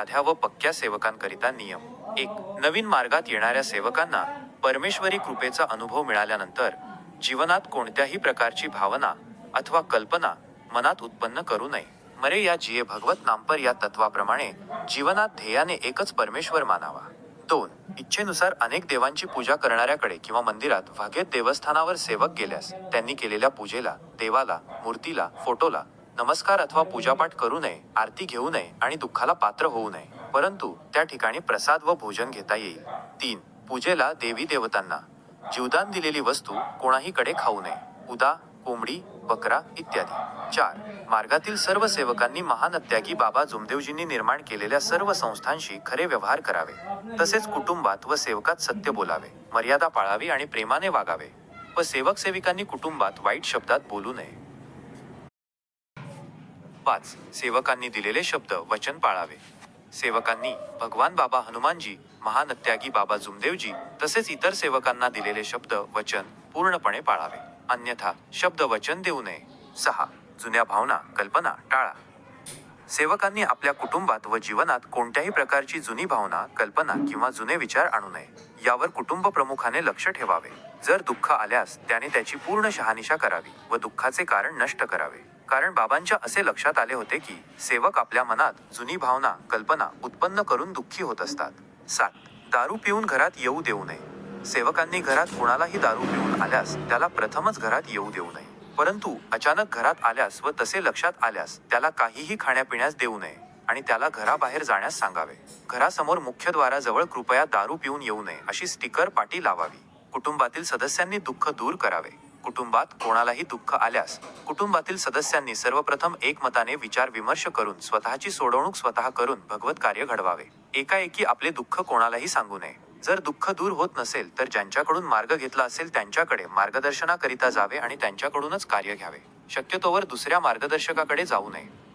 साध्या व पक्क्या सेवकांकरिता नियम. एक नवीन मार्गात येणाऱ्या सेवकांना परमेश्वरी कृपेचा अनुभव मिळाल्यानंतर जीवनात कोणत्याही प्रकारची भावना अथवा कल्पना मनात उत्पन्न करू नये. मरे या जिये भगवत नामपर या तत्वाप्रमाणे जीवनात ध्येयाने एकच परमेश्वर मानावा. दोन इच्छेनुसार अनेक देवांची पूजा करणाऱ्याकडे किंवा मंदिरात वाघेत देवस्थानावर सेवक गेल्यास त्यांनी केलेल्या पूजेला देवाला मूर्तीला फोटोला नमस्कार अथवा पूजापाठ करू नये आरती घेऊ नये आणि दुःखाला पात्र होऊ नये परंतु त्या ठिकाणी प्रसाद व भोजन घेता येईल. तीन पूजेला देवी देवतांना. जीवदान दिलेली वस्तू कोणाहीकडे खाऊ नये. उदा कोंबडी बकरा इत्यादी. चार मार्गातील सर्व सेवकांनी महान अत्यागी बाबा जुमदेवजींनी निर्माण केलेल्या सर्व संस्थांशी खरे व्यवहार करावे. तसेच कुटुंबात व सेवकात सत्य बोलावे मर्यादा पाळावी आणि प्रेमाने वागावे. व सेवक सेविकांनी कुटुंबात वाईट शब्दात बोलू नये. पाच. सेवकांनी दिलेले शब्द वचन पाळावे. सेवकांनी भगवान बाबा हनुमानजी महानत्यागी बाबा जुमदेवजी तसेच इतर सेवकांना दिलेले शब्द वचन पूर्णपणे पाळावे. अन्यथा शब्द वचन देऊ नये. सहा. जुन्या भावना कल्पना टाळा. सेवकांनी आपल्या कुटुंबात व जीवनात कोणत्याही प्रकारची जुनी भावना कल्पना किंवा जुने विचार आणू नये. यावर कुटुंब प्रमुखाने लक्ष ठेवावे. जर दुःख आल्यास त्याने त्याची पूर्ण शहानिशा करावी व दुःखाचे कारण नष्ट करावे. कारण बाबांच्या असे लक्षात आले होते की सेवक आपल्या मनात जुनी भावना कल्पना उत्पन्न करून दुःखी होत असतात. सात. दारू पिऊन घरात येऊ देऊ नये. सेवकांनी घरात कोणालाही दारू पिऊन आल्यास त्याला प्रथमच घरात येऊ देऊ नये. परंतु अचानक घरात आल्यास व तसे लक्षात आल्यास त्याला काहीही खाण्यापिण्यास देऊ नये आणि त्याला घराबाहेर जाण्यास सांगावे. घरासमोर मुख्यद्वाराजवळ कृपया दारू पिऊन येऊ नये अशी स्टिकर पाटी लावावी. कुटुंबातील सदस्यांनी दुःख दूर करावे. कुटुंबात कोणालाही दुःख आल्यास कुटुंबातील सदस्यांनी सर्वप्रथम एकमताने विचार विमर्श करून स्वतःची सोडवणूक स्वतः करून भगवत कार्य घडवावे. एकाएकी आपले दुःख कोणालाही सांगू नये. जर दुःख दूर होत नसेल तर ज्यांच्याकडून मार्ग घेतला असेल त्यांच्याकडे मार्गदर्शनाकरिता जावे आणि त्यांच्याकडूनच कार्य घ्यावे. शक्यतोवर दुसऱ्या मार्गदर्शकाकडे जाऊ नये.